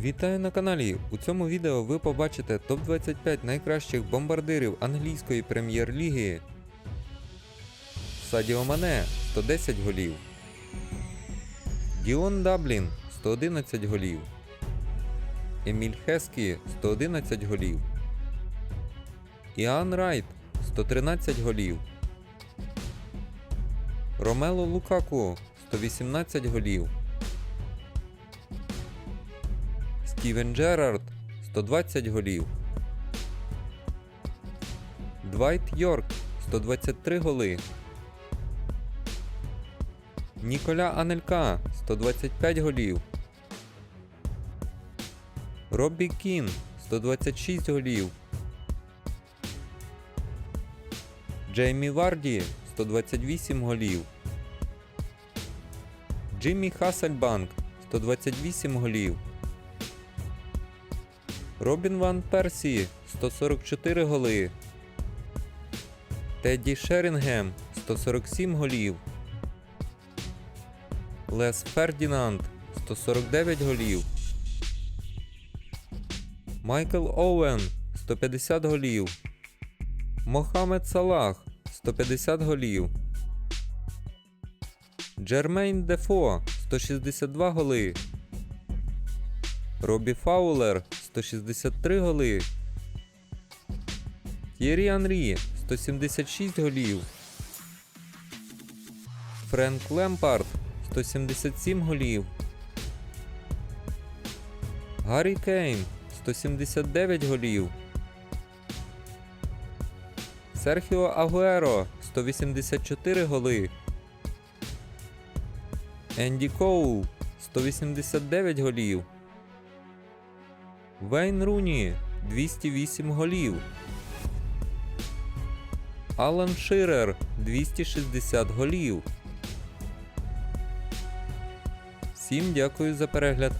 Вітаю на каналі! У цьому відео ви побачите топ-25 найкращих бомбардирів англійської прем'єр-ліги. Садіо Мане 110 голів. Діон Даблін 111 голів. Еміль Хескі 111 голів. Іан Райт 113 голів. Ромело Лукаку 118 голів. Стівен Джерард 120 голів. Двайт Йорк 123 голи. Ніколя Анелька 125 голів. Роббі Кін 126 голів. Джеймі Варді 128 голів. Джиммі Хассельбанк 128 голів. Робін Ван Персі 144 голи. Тедді Шерінгем 147 голів. Лес Фердінанд 149 голів. Майкл Оуен 150 голів. Мохамед Салах 150 голів. Джермейн Дефо 162 голи. Робі Фаулер 163 голи. Т'єрі Анрі 176 голів. Френк Лемпард 177 голів. Гаррі Кейн 179 голів. Серхіо Агуеро 184 голи. Енді Коул 189 голів. Вейн Руні 208 голів. Алан Ширер 260 голів. Всім дякую за перегляд.